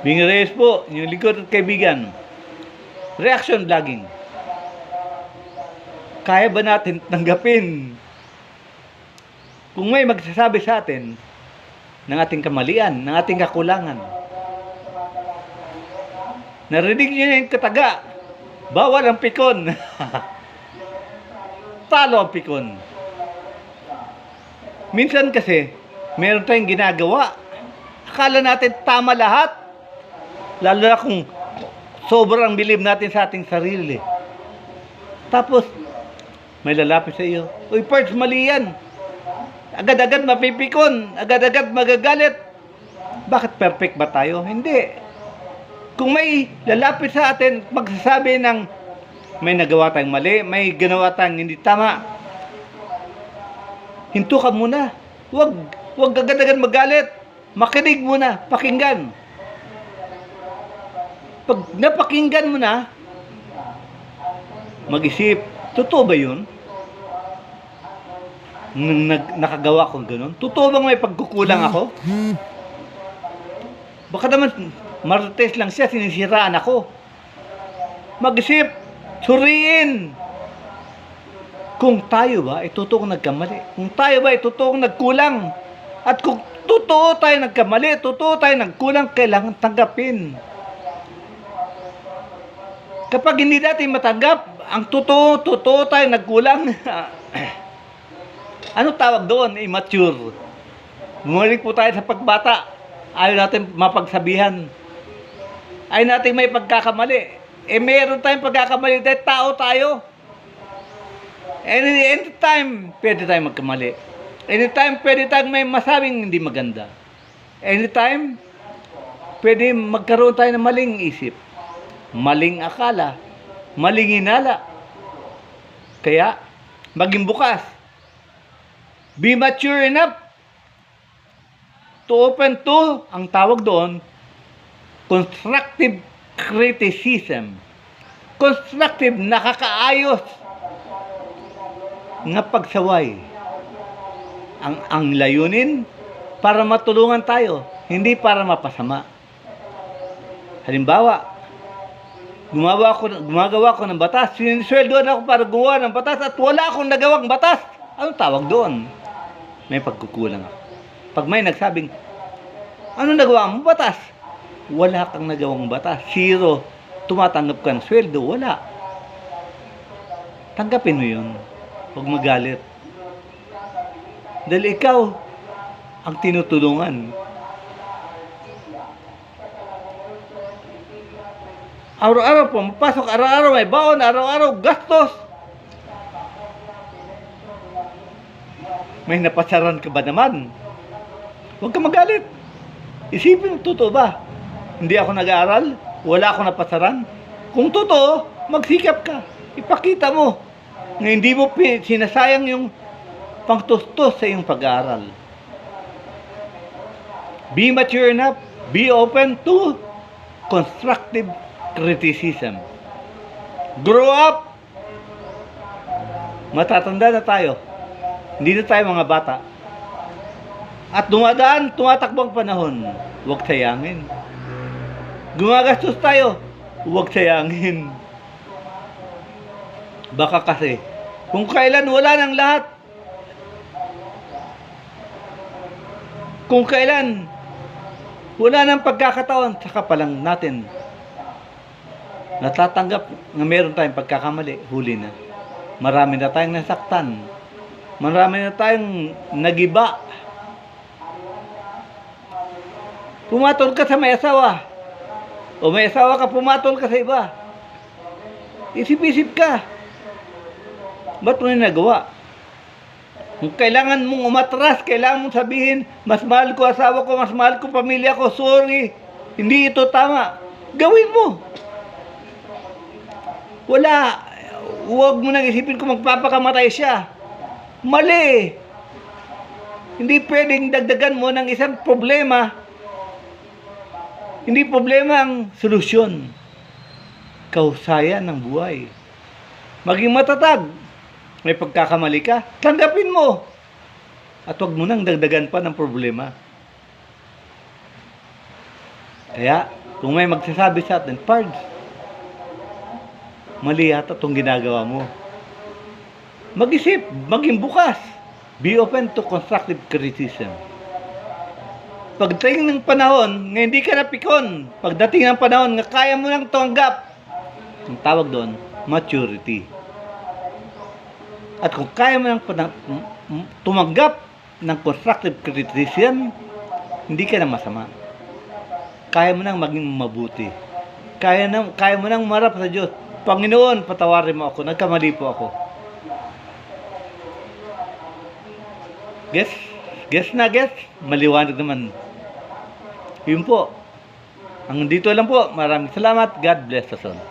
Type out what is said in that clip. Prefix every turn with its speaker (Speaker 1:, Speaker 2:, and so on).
Speaker 1: Bing Reyes po, yung lingkod at kaibigan. Reaction vlogging. Kaya ba natin tanggapin kung may magsasabi sa atin ng ating kamalian, ng ating kakulangan? Narinig niyo yung kataga. Bawal ang pikon. Talo ang pikon. Minsan kasi, meron tayong ginagawa. Akala natin tama lahat. Lalo na kung sobrang bilib natin sa ating sarili. Tapos, may lalapit sa iyo. Uy, Parts, mali yan. Agad-agad mapipikon. Agad-agad magagalit. Bakit perfect ba tayo? Hindi. Kung may lalapit sa atin, magsasabi ng may nagawa tayong mali, may ginawa tayong hindi tama. Hinto ka muna. Huwag, huwag agad-agad magalit. Makinig muna, pakinggan. Pag napakinggan mo na, mag-isip, totoo ba yun? Nang nag, nakagawa ko ganun? Totoo bang may pagkukulang ako? Baka naman, marites lang siya, sinisiraan ako. Mag-isip, suriin. Kung tayo ba, ay totoong nagkamali. Kung tayo ba, ay totoong nagkulang. At kung totoo tayo nagkamali, totoo tayo nagkulang, kailangan tanggapin. Kapag hindi natin matanggap, ang totoo, totoo tayo nagkulang. ano tawag doon? Immature. Bumalik po tayo sa pagbata. Ayaw natin mapagsabihan. Ayaw natin may pagkakamali. Eh, meron tayong pagkakamali dahil tao tayo. Any, anytime, pwede tayong magkamali. Anytime, pwede tayong may masabing hindi maganda. Anytime, pwede magkaroon tayo ng maling isip. Maling akala. Maling inala. Kaya, maging bukas. Be mature enough to open to, ang tawag doon, constructive criticism. Constructive, nakakaayos nga pagsaway. Ang, ang layunin, para matulungan tayo, hindi para mapasama. Halimbawa, gumawa ko, gumagawa ko ng batas, sinisweldoan ako para gumawa ng batas at wala akong nagawang batas. Anong tawag doon? May pagkukulang ako. Pag may nagsabing, ano nagawa mo batas? Wala kang nagawang batas. Zero. Tumatanggap ka ng sweldo. Wala. Tanggapin mo yun. Huwag magalit. Dahil ikaw ang tinutulungan. Araw-araw po, mapasok, araw-araw may baon, araw-araw gastos. May napasaran ka ba naman? Huwag ka magalit. Isipin, totoo ba? Hindi ako nag-aaral? Wala ako napasaran? Kung totoo, magsikap ka. Ipakita mo na hindi mo sinasayang yung pangtustos sa iyong pag-aaral. Be mature enough. Be open to constructive criticism. Grow up. Matatanda na tayo. Hindi na tayo mga bata. At dumadaan, tumatakbo ang panahon. Huwag sayangin. Gumagastos tayo. Huwag sayangin. Baka kasi, kung kailan wala ng lahat, kung kailan wala ng pagkakataon, saka pa lang natin natatanggap na meron tayong pagkakamali, huli na. Marami na tayong nasaktan. Marami na tayong nagiba. Pumatol ka sa may asawa. O may asawa ka, pumatol ka sa iba. Isip-isip ka. Ba't mo yung nagawa? Kung kailangan mong umatras, kailangan mong sabihin, mas mahal ko asawa ko, mas mahal ko pamilya ko, sorry, hindi ito tama. Gawin mo. Wala. Huwag mo nang isipin kung magpapakamatay siya. Mali. Hindi pwedeng dagdagan mo ng isang problema. Hindi problema ang solusyon. Kausayan ng buhay. Maging matatag. May pagkakamali ka, tanggapin mo. At huwag mo nang dagdagan pa ng problema. Kaya, Kung may magsasabi sa atin, Pards, mali yata itong ginagawa mo. Mag-isip, maging bukas. Be open to constructive criticism. Pagdating ng panahon, nga hindi ka napikon. Pagdating ng panahon, nga kaya mo nang tanggap. Ang tawag doon, maturity. At kung kaya mo nang tumanggap ng constructive criticism, hindi ka na masama. Kaya mo nang maging mabuti. Kaya, na, kaya mo nang marap sa Diyos. Panginoon, patawarin mo ako. Nagkamali po ako. Guess? Guess na guess? Maliwanag naman. Yun po. Ang dito lang po. Maraming salamat. God bless us all.